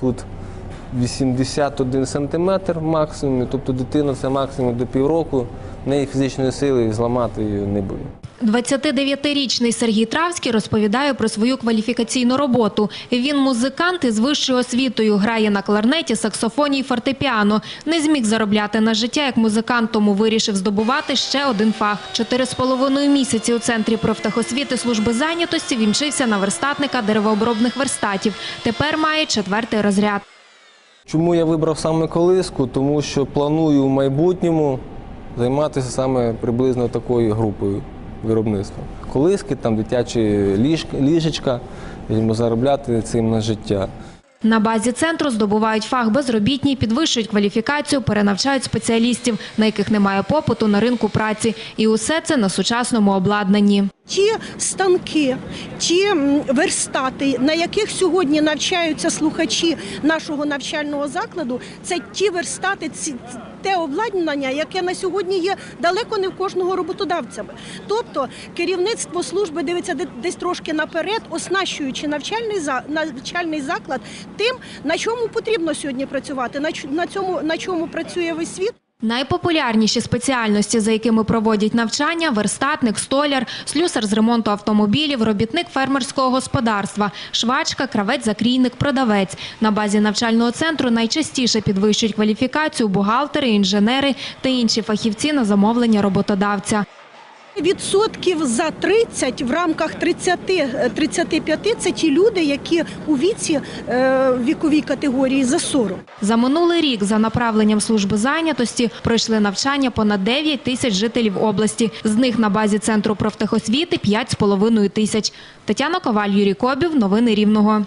Тут 81 сантиметр максимум, тобто дитина це максимум до півроку. В неї фізичної сили зламати її не буде. 29-річний Сергій Травський розповідає про свою кваліфікаційну роботу. Він музикант із вищою освітою, грає на кларнеті, саксофоні і фортепіано. Не зміг заробляти на життя як музикант, тому вирішив здобувати ще один фах. Чотири з половиною місяці у центрі профтехосвіти служби зайнятості він вчився на верстатника деревообробних верстатів. Тепер має четвертий розряд. Чому я вибрав саме колиску? Тому що планую в майбутньому займатися саме приблизно такою групою виробництва. Колиски, там дитячі ліжечка, заробляти цим на життя. На базі центру здобувають фах безробітні, підвищують кваліфікацію, перенавчають спеціалістів, на яких немає попиту на ринку праці. І усе це на сучасному обладнанні. Ті станки, ті верстати, на яких сьогодні навчаються слухачі нашого навчального закладу, це ті верстати, ці те обладнання, яке на сьогодні є далеко не в кожного роботодавця. Тобто керівництво служби дивиться десь трошки наперед, оснащуючи навчальний навчальний заклад тим, на чому потрібно сьогодні працювати, на цьому на чому працює весь світ. Найпопулярніші спеціальності, за якими проводять навчання – верстатник, столяр, слюсар з ремонту автомобілів, робітник фермерського господарства, швачка, кравець-закрійник, продавець. На базі навчального центру найчастіше підвищують кваліфікацію бухгалтери, інженери та інші фахівці на замовлення роботодавця. Відсотків за 30 в рамках 30, е, 35 – це ті люди, які у віці е, віковій категорії за 40. За минулий рік за направленням служби зайнятості пройшли навчання понад 9 тисяч жителів області. З них на базі центру профтехосвіти 5,5 тисяч. Тетяна Коваль, Юрій Кобів. Новини Рівного.